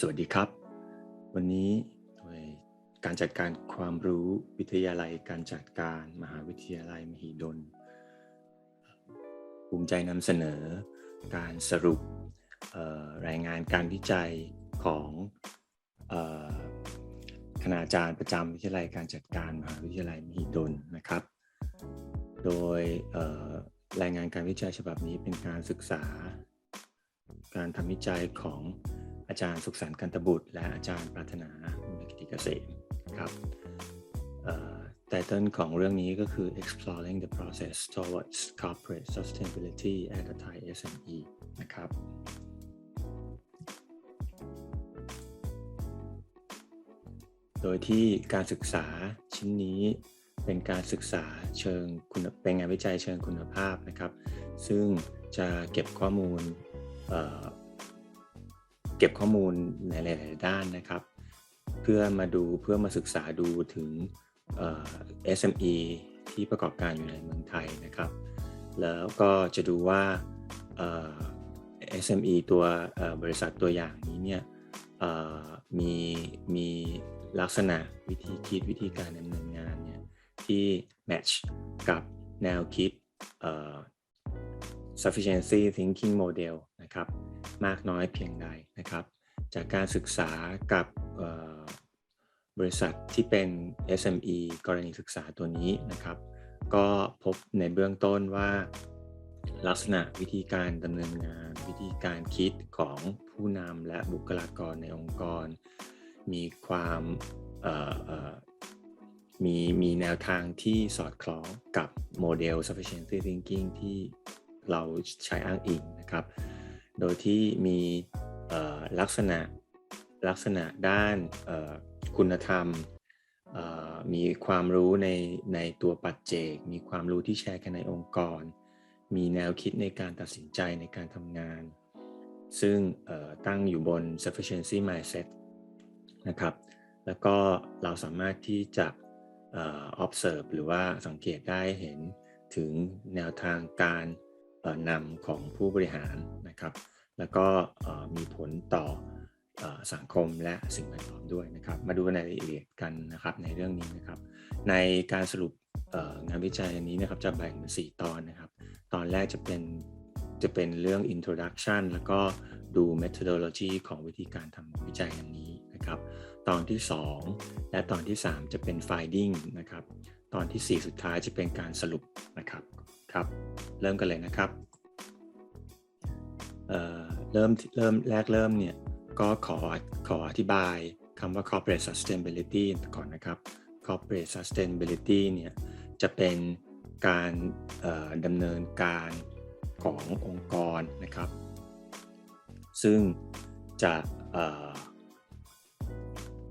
สวัสดีครับ วันนี้โดยการจัดการความรู้วิทยาลัยการจัดการมหาวิทยาลัยมหิดล ภูมิใจนำเสนอการสรุปรายงานการวิจัยของคณาจารย์ประจำวิทยาลัยการจัดการมหาวิทยาลัยมหิดลนะครับ โดยรายงานการวิจัยฉบับนี้เป็นการศึกษา การทำวิจัยของ อาจารย์สุขสันต์กันตบุตร และอาจารย์ปรารถนาบุญกิติเกษมครับไตเติลของเรื่องนี้ก็คือ exploring the process towards corporate sustainability at a Thai SME นะครับโดยที่การศึกษาชิ้นนี้เป็นการศึกษาเชิงคุณเป็นงานวิจัยเชิงคุณภาพนะครับ ซึ่งจะเก็บข้อมูล ก็บข้อมูลในหลาย ๆ ด้านนะครับ เพื่อมาดูเพื่อมาศึกษาดูถึง SME ที่ประกอบการอยู่ในเมืองไทยนะครับ แล้วก็จะดูว่า SME ตัวบริษัทตัวอย่างนี้เนี่ยมีมีลักษณะวิธีคิดวิธีการดำเนินงานเนี่ยที่แมทช์กับแนวคิด sufficiency thinking model นะครับ มากน้อยเพียงใดนะครับ จากการศึกษากับบริษัทที่เป็น SME กรณีศึกษาตัวนี้นะครับ ก็พบในเบื้องต้นว่าลักษณะวิธีการดำเนินงาน วิธีการคิดของผู้นำและบุคลากรในองค์กร มีความมีมีแนวทางที่สอดคล้องกับโมเดล sufficiency thinking ที่เราใช้อ้างอิงนะครับ โดยที่มีลักษณะลักษณะด้านคุณธรรม มีความรู้ในในตัวปัจเจก มีความรู้ที่แชร์กันในองค์กร มีแนวคิดในการตัดสินใจในการทำงาน ซึ่งตั้งอยู่บน sufficiency mindset นะครับ แล้วก็เราสามารถที่จะ observe หรือว่าสังเกตได้เห็นถึงแนวทางการ นำของผู้บริหารนะครับ แล้วก็มีผลต่อสังคมและสิ่งแวดล้อมด้วยนะครับ มาดูในรายละเอียดกันนะครับในเรื่องนี้นะครับ ในการสรุปงานวิจัยอันนี้นะครับจะแบ่งเป็น4 ตอนนะครับ ตอนแรกจะเป็นจะเป็นเรื่อง introduction แล้วก็ดู methodology ของวิธีการทำวิจัยอันนี้นะครับ ตอนที่ 2 และตอนที่ 3 จะเป็น finding นะครับ ตอนที่ 4 สุดท้ายจะเป็นการสรุปนะครับ ครับ เริ่มกันเลยนะครับเเริ่มเริ่มแรกเริ่มเนี่ยก็ขอขออธิบายคำว่า corporate sustainability ก่อนนะครับ corporate sustainability เนี่ยจะเป็นการดำเนินการขององค์กรนะครับ ซึ่งจะ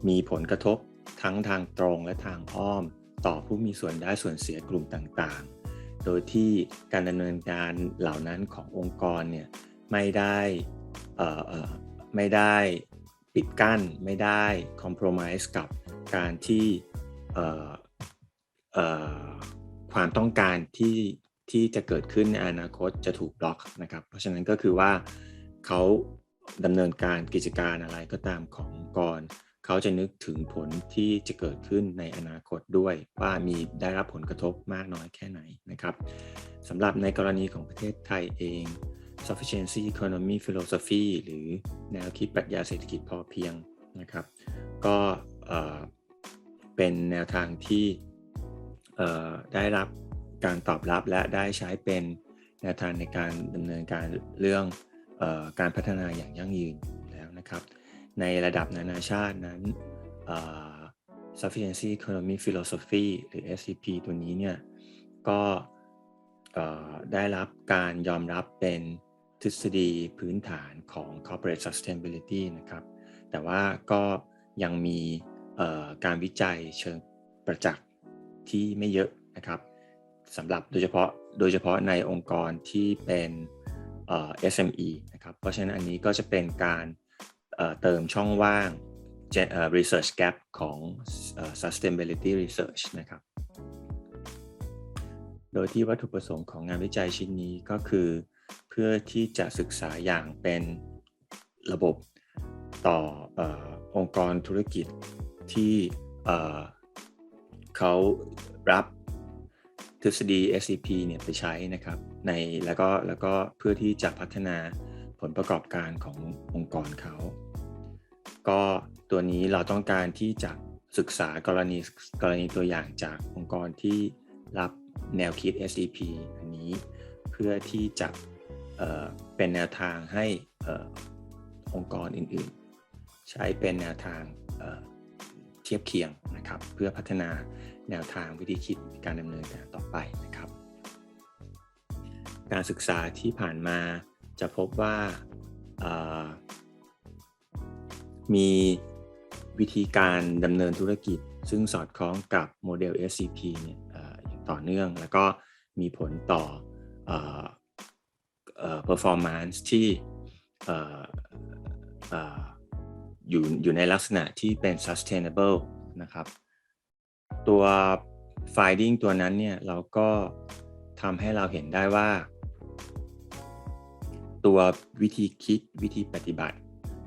มีผลกระทบทั้งทางตรงและทางอ้อม ต่อผู้มีส่วนได้ส่วนเสียกลุ่มต่างๆ โดยที่การดำเนินการเหล่านั้นขององค์กรเนี่ยไม่ได้ไม่ได้ปิดกั้นไม่ได้คอมเพลมไพร์กับการที่ความต้องการที่ที่จะเกิดขึ้นในอนาคตจะถูกบล็อกนะครับ เพราะฉะนั้นก็คือว่าเขาดำเนินการกิจการอะไรก็ตามขององค์กร เขาจะนึกถึงผลที่จะเกิดขึ้นในอนาคตด้วยว่ามีได้รับผลกระทบมากน้อยแค่ไหนนะครับสำหรับในกรณีของประเทศไทยเอง sufficiency economy philosophy หรือแนวคิดปรัชญาเศรษฐกิจพอเพียงนะครับ ก็เป็นแนวทางที่ได้รับการตอบรับและได้ใช้เป็นแนวทางในการดำเนินการเรื่องอการพัฒนาอย่างยั่งยืนแล้วนะครับ ในระดับนานาชาตินั้น sufficiency economy philosophy หรือ SCP ตัวนี้เนี่ยก็ได้รับการยอมรับเป็นทฤษฎีพื้นฐานของ corporate sustainability นะครับ แต่ว่าก็ยังมีการวิจัยเชิงประจักษ์ที่ไม่เยอะนะครับสำหรับโดยเฉพาะโดยเฉพาะในองค์กรที่เป็น SME นะครับ เพราะฉะนั้นอันนี้ก็จะเป็นการ เติมช่องว่าง research gap ของ sustainability research นะครับ โดยที่วัตถุประสงค์ของงานวิจัยชิ้นนี้ก็คือ เพื่อที่จะศึกษาอย่างเป็นระบบต่อออองค์กรธุรกิจที่เขารับทฤษฎี SCP เนี่ยไปใช้นะครับในแล้วก็แล้วก็เพื่อที่จะพัฒนา ผลประกอบการขององค์กรเขา ก็ตัวนี้เราต้องการที่จะศึกษากรณีกรณีตัวอย่างจากองค์กรที่รับแนวคิด SCP อันนี้เพื่อที่จะเเป็นแนวทางให้อองค์กรอื่นๆ ใช้เป็นแนวทางเเทียบเคียงนะครับ เพื่อพัฒนาแนวทางวิธีคิดการดำเนินการต่อไปนะครับ การศึกษาที่ผ่านมา จะพบว่าเอ่อมีวิธีการดำเนินธุรกิจ ซึ่งสอดคล้องกับโมเดล SCP เนี่ยอย่างต่อเนื่อง แล้วก็มีผลต่ออ performance ที่อยู่อยู่ในลักษณะที่เป็น sustainable นะครับ ตัว finding ตัวนั้นเนี่ยเราก็ทำให้เราเห็นได้ว่า ตัววิธีคิดวิธีปฏิบัติ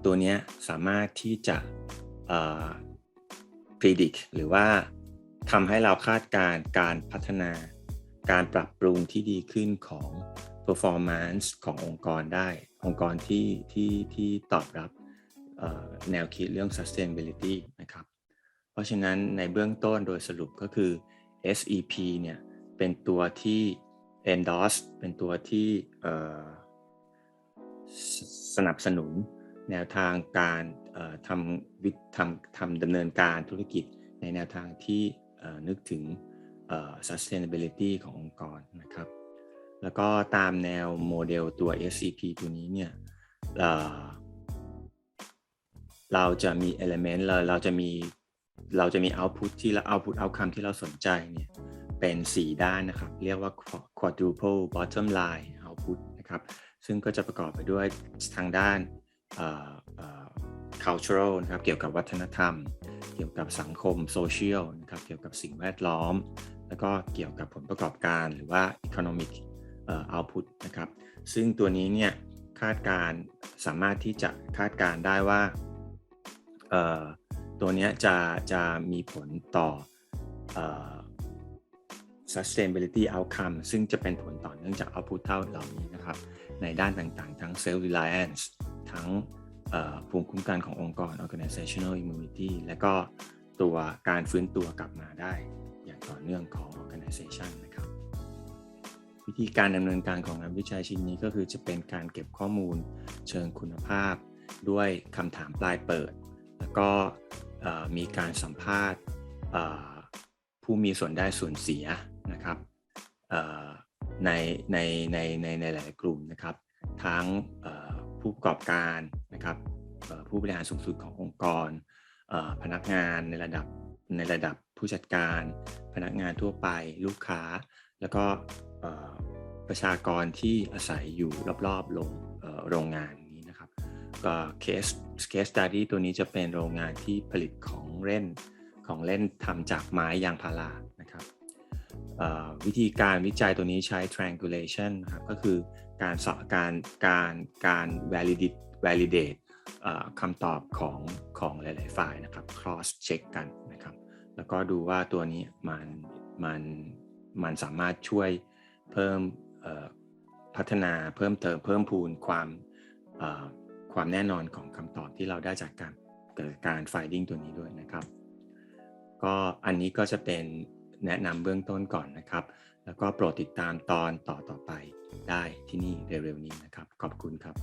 ตัวนี้สามารถที่จะเอ่อ predict หรือว่าทำให้เราคาดการณ์การพัฒนาการปรับปรุงที่ดีขึ้นของ performance ขององค์กรได้ องค์กรที่ที่ที่ตอบรับแนวคิดเรื่อง sustainability นะครับ เพราะฉะนั้นในเบื้องต้นโดยสรุปก็คือ SEP เนี่ยเป็นตัวที่ endorse เป็นตัวที่ สนับสนุนแนวทางการทำวิทำทำดำเนินการธุรกิจในแนวทางที่นึกถึง sustainability ขององค์กรนะครับ แล้วก็ตามแนวโมเดลตัว SCP ตัวนี้เนี่ยเอ่อเราจะมี element เราเราจะมีเราจะมี output ที่เรา output outcome ที่เราสนใจเนี่ยเป็น 4 ด้านนะครับ เรียกว่า quadruple bottom line output นะครับ ซึ่งก็จะประกอบไปด้วยทางด้าน cultural นะครับเกี่ยวกับวัฒนธรรม เกี่ยวกับสังคม social นะครับเกี่ยวกับสิ่งแวดล้อม แล้วก็เกี่ยวกับผลประกอบการหรือว่า economic output นะครับซึ่งตัวนี้เนี่ยคาดการณ์สามารถที่จะคาดการณ์ได้ว่าตัวนี้จะจะมีผลต่ออ sustainability outcome ซึ่งจะเป็นผลต่อเนื่องจาก output เท่าเหล่านี้นะครับ ในด้านต่างๆ ทั้ง self reliance ทั้งภูมิคุ้มกันขององค์กร organizational immunity และก็ตัวการฟื้นตัวกลับมาได้ อย่างต่อเนื่องของ organization นะครับ วิธีการดำเนินการของงานวิจัยชิ้นนี้ก็คือจะเป็นการเก็บข้อมูลเชิงคุณภาพ ด้วยคำถามปลายเปิด แล้วก็มีการสัมภาษณ์ผู้มีส่วนได้ส่วนเสีย นะครับในในในในในหลายกลุ่มนะครับ ทั้งผู้ประกอบการนะครับผู้บริหารสูงสุดขององค์กร พนักงานในระดับในระดับผู้จัดการ พนักงานทั่วไปลูกค้า แล้วก็ประชากรที่อาศัยอยู่รอบๆโรงโรงงานนี้นะครับก็เคสเคสตัดดี้ตัวนี้จะเป็นโรงงานที่ผลิตของเล่นของเล่นทำจากไม้ยางพารานะครับ วิธีการวิจัยตัวนี้ใช้ triangulation นะครับก็คือการสอบการการการ validate validate คำตอบของของหลาย ๆ ฝ่ายนะครับ cross check กันนะครับ แล้วก็ดูว่าตัวนี้มันมันมันสามารถช่วยเพิ่มพัฒนาเพิ่มเติมเพิ่มพูนความความแน่นอนของคำตอบที่เราได้จากการเกิดการ finding ตัวนี้ด้วยนะครับ ก็อันนี้ก็จะเป็น แนะนำเบื้องต้นก่อนนะครับ แล้วก็โปรดติดตามตอนต่อต่อไปได้ที่นี่เร็วๆนี้นะครับ ขอบคุณครับ